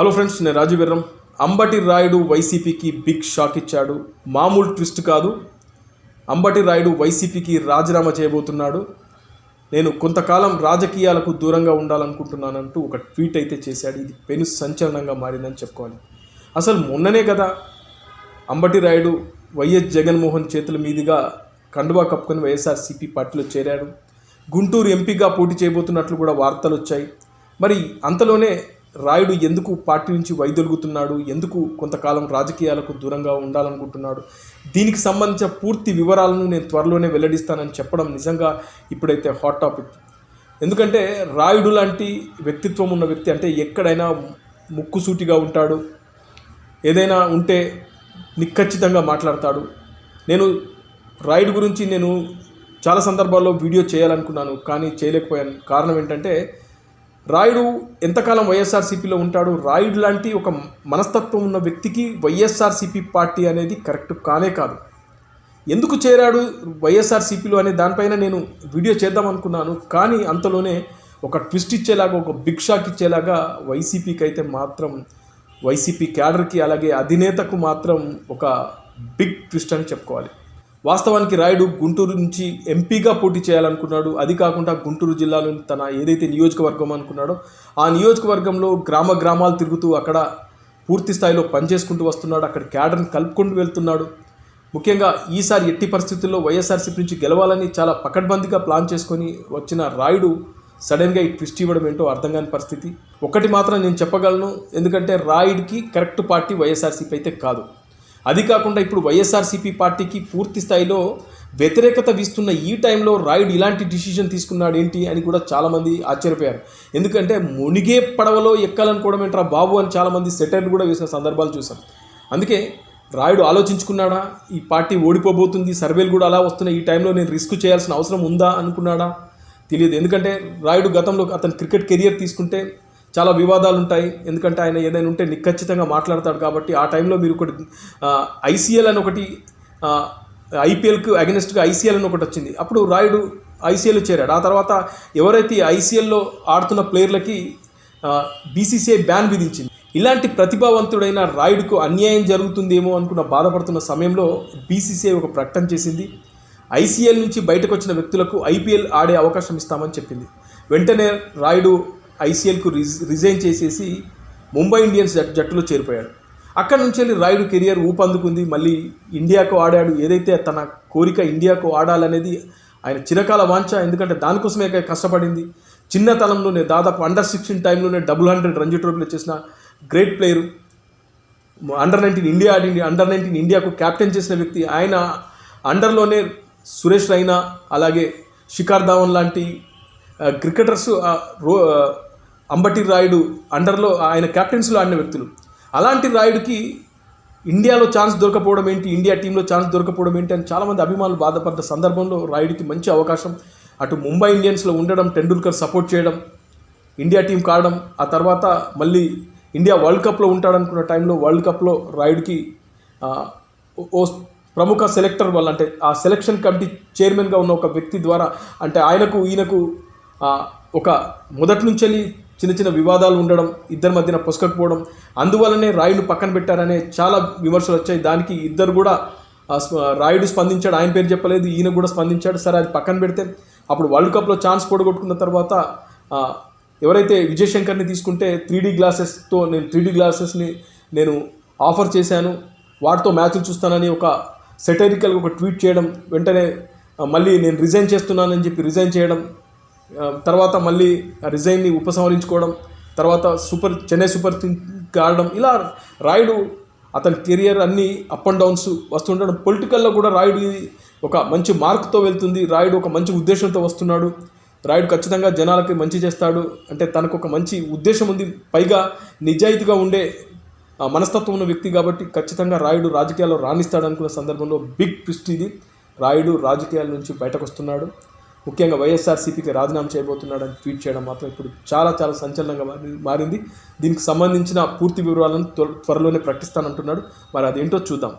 Hello friends నేను రాజు విర్రం అంబటి రాయుడు వైసీపీకి big shock ఇచ్చాడు. మామూలు ట్విస్ట్ కాదు. అంబటి రాయుడు వైసీపీకి రాజీనామా చేయబోతున్నాడు. నేను కొంతకాలం రాజకీయాలకు దూరంగా ఉండాలనుకుంటున్నానంటూ ఒక ట్వీట్ అయితే చేశాడు. ఇది పెను సంచలనంగా మారిందని చెప్పుకోవాలి. అసలు మొన్ననే కదా అంబటి రాయుడు వైఎస్ జగన్మోహన్ చేతుల మీదుగా కండువా కప్పుకొని వైఎస్ఆర్సీపీ పార్టీలో చేరాడు. గుంటూరు ఎంపీగా పోటీ చేయబోతున్నట్లు కూడా వార్తలు వచ్చాయి. మరి అంతలోనే రాయుడు ఎందుకు పార్టీ నుంచి వైదొలుగుతున్నాడు? ఎందుకు కొంతకాలం రాజకీయాలకు దూరంగా ఉండాలనుకుంటున్నాడు? దీనికి సంబంధించిన పూర్తి వివరాలను నేను త్వరలోనే వెల్లడిస్తానని చెప్పడం నిజంగా ఇప్పుడైతే హాట్ టాపిక్ ఎందుకంటే రాయుడు లాంటి వ్యక్తిత్వం ఉన్న వ్యక్తి అంటే ఎక్కడైనా ముక్కుసూటిగా ఉంటాడు. ఏదైనా ఉంటే నిఖచ్చితంగా మాట్లాడతాడు. నేను రాయుడు గురించి నేను చాలా సందర్భాల్లో వీడియో చేయాలనుకున్నాను కానీ చేయలేకపోయాను. కారణం ఏంటంటే రాయుడు ఎంతకాలం వైఎస్ఆర్సీపీలో ఉంటాడు? రాయుడు లాంటి ఒక మనస్తత్వం ఉన్న వ్యక్తికి వైఎస్ఆర్సీపీ పార్టీ అనేది కరెక్ట్ కానే కాదు. ఎందుకు చేరాడు వైఎస్ఆర్సీపీలో అనే దానిపైన నేను వీడియో చేద్దాం అనుకున్నాను. కానీ అంతలోనే ఒక ట్విస్ట్ ఇచ్చేలాగా ఒక బిగ్ షాక్ ఇచ్చేలాగా వైసీపీకి అయితే మాత్రం వైసీపీ క్యాడర్కి అలాగే అధినేతకు మాత్రం ఒక బిగ్ ట్విస్ట్ అని చెప్పుకోవాలి. వాస్తవానికి రాయుడు గుంటూరు నుంచి ఎంపీగా పోటీ చేయాలనుకున్నాడు. అది కాకుండా గుంటూరు జిల్లాలోని తన ఏదైతే నియోజకవర్గం అనుకున్నాడో ఆ నియోజకవర్గంలో గ్రామ గ్రామాలు తిరుగుతూ అక్కడ పూర్తి స్థాయిలో పనిచేసుకుంటూ వస్తున్నాడు. అక్కడ క్యాడర్ని కలుపుకుంటూ వెళ్తున్నాడు. ముఖ్యంగా ఈసారి ఎట్టి పరిస్థితుల్లో వైఎస్ఆర్సీపీ నుంచి గెలవాలని చాలా పకడ్బందీగా ప్లాన్ చేసుకొని వచ్చిన రాయుడు సడన్గా ఈ ట్విస్ట్ ఇవ్వడం ఏంటో అర్థం కాని పరిస్థితి. ఒకటి మాత్రం నేను చెప్పగలను ఎందుకంటే రాయుడికి కరెక్ట్ పార్టీ వైఎస్ఆర్సీపీ అయితే కాదు. అది కాకుండా ఇప్పుడు వైఎస్ఆర్సీపీ పార్టీకి పూర్తి స్థాయిలో వ్యతిరేకత వీస్తున్న ఈ టైంలో రాయుడు ఇలాంటి డిసిషన్ తీసుకున్నాడు ఏంటి అని కూడా చాలామంది ఆశ్చర్యపోయారు. ఎందుకంటే మునిగే పడవలో ఎక్కాలనుకోవడం ఏంట్రా బాబు అని చాలామంది సెటర్లు కూడా వేసిన సందర్భాలు చూసాం. అందుకే రాయుడు ఆలోచించుకున్నాడా? ఈ పార్టీ ఓడిపోబోతుంది సర్వేలు కూడా అలా వస్తున్నాయి ఈ టైంలో నేను రిస్క్ చేయాల్సిన అవసరం ఉందా అనుకున్నాడా? తెలియదు. ఎందుకంటే రాయుడు గతంలో అతను క్రికెట్ కెరియర్ తీసుకుంటే చాలా వివాదాలు ఉంటాయి ఎందుకంటే ఆయన ఏదైనా ఉంటే నిఖచ్చితంగా మాట్లాడతాడు కాబట్టి ఆ టైంలో మీరు ఒకటి ఐసీఎల్ అని ఒకటి ఐపీఎల్కు అగెనిస్ట్గా ఐసీఎల్ అని ఒకటి వచ్చింది. అప్పుడు రాయుడు ఐసీఎల్ చేరాడు. ఆ తర్వాత ఎవరైతే ఐసీఎల్లో ఆడుతున్న ప్లేయర్లకి బీసీసీఐ బ్యాన్ విధించింది. ఇలాంటి ప్రతిభావంతుడైన రాయుడుకు అన్యాయం జరుగుతుందేమో అనుకున్న బాధపడుతున్న సమయంలో బీసీసీఐ ఒక ప్రకటన చేసింది. ఐసీఎల్ నుంచి బయటకు వచ్చిన వ్యక్తులకు ఐపీఎల్ ఆడే అవకాశం ఇస్తామని చెప్పింది. వెంటనే రాయుడు ఐసీఎల్కు రిజ్ రిజైన్ చేసేసి ముంబై ఇండియన్స్ జట్ జట్టులో చేరిపోయాడు. అక్కడి నుంచి వెళ్ళి రాయుడు కెరియర్ ఊపందుకుంది. మళ్ళీ ఇండియాకు ఆడాడు. ఏదైతే తన కోరిక ఇండియాకు ఆడాలనేది ఆయన చిరకాల వాంఛ. ఎందుకంటే దానికోసమే కష్టపడింది. చిన్నతనంలోనే దాదాపు అండర్ సిక్స్టీన్ టైంలోనే డబుల్ హండ్రెడ్ రంజీ ట్రోఫీలు చేసిన great player. Under nineteen India ఆడింది అండర్ నైన్టీన్ ఇండియాకు క్యాప్టెన్ చేసిన వ్యక్తి ఆయన. అండర్లోనే సురేష్ రైనా అలాగే శిఖర్ ధావన్ లాంటి క్రికెటర్స్ రో అంబటి రాయుడు అండర్లో ఆయన క్యాప్టెన్స్లో ఆడిన వ్యక్తులు. అలాంటి రాయుడికి ఇండియాలో ఛాన్స్ దొరకపోవడం ఏంటి? ఇండియా టీంలో ఛాన్స్ దొరకపోవడం ఏంటి? అని చాలామంది అభిమానులు బాధపడ్డ సందర్భంలో రాయుడికి మంచి అవకాశం. అటు ముంబై ఇండియన్స్లో ఉండడం టెండూల్కర్ సపోర్ట్ చేయడం ఇండియా టీం కావడం ఆ తర్వాత మళ్ళీ ఇండియా వరల్డ్ కప్లో ఉంటాడనుకున్న టైంలో వరల్డ్ కప్లో రాయుడికి ఓ ప్రముఖ సెలెక్టర్ వల్ల అంటే ఆ సెలక్షన్ కమిటీ చైర్మన్గా ఉన్న ఒక వ్యక్తి ద్వారా అంటే ఆయనకు ఈయనకు ఒక మొదటి నుంచి చిన్న చిన్న వివాదాలు ఉండడం ఇద్దరి మధ్యన పొసకకపోవడం అందువల్లనే రాయుడు పక్కన పెట్టారనే చాలా విమర్శలు వచ్చాయి. దానికి ఇద్దరు కూడా రాయుడు స్పందించాడు ఆయన పేరు చెప్పలేదు ఈయన కూడా స్పందించాడు. సరే అది పక్కన పెడితే అప్పుడు వరల్డ్ కప్లో ఛాన్స్ పొడగొట్టుకున్న తర్వాత ఎవరైతే విజయశంకర్ని తీసుకుంటే త్రీ డీ గ్లాసెస్తో నేను త్రీ డీ గ్లాసెస్ని నేను ఆఫర్ చేశాను వాటితో మ్యాచ్లు చూస్తానని ఒక సెటరికల్ ఒక ట్వీట్ చేయడం వెంటనే మళ్ళీ నేను రిజైన్ చేస్తున్నానని చెప్పి రిజైన్ చేయడం తర్వాత మళ్ళీ రిజైన్ని ఉపసంహరించుకోవడం తర్వాత సూపర్ చెన్నై సూపర్ కింగ్ ఆడడం ఇలా రాయుడు అతని కెరియర్ అన్నీ అప్ అండ్ డౌన్స్ వస్తుండడం పొలిటికల్లో కూడా రాయుడు ఒక మంచి మార్క్తో వెళ్తుంది. రాయుడు ఒక మంచి ఉద్దేశంతో వస్తున్నాడు. రాయుడు ఖచ్చితంగా జనాలకి మంచి చేస్తాడు. అంటే తనకు ఒక మంచి ఉద్దేశం ఉంది. పైగా నిజాయితీగా ఉండే మనస్తత్వం ఉన్న వ్యక్తి కాబట్టి ఖచ్చితంగా రాయుడు రాజకీయాల్లో రాణిస్తాడు అనుకున్న సందర్భంలో బిగ్ ట్విస్ట్ ఇది. రాయుడు రాజకీయాల నుంచి బయటకు వస్తున్నాడు. ముఖ్యంగా వైఎస్ఆర్సీపీకి రాజీనామా చేయబోతున్నాడని ట్వీట్ చేయడం మాత్రం ఇప్పుడు చాలా చాలా సంచలనంగా మారింది. దీనికి సంబంధించిన పూర్తి వివరాలను త్వరలోనే ప్రకటిస్తానంటున్నాడు. మరి అదేంటో చూద్దాం.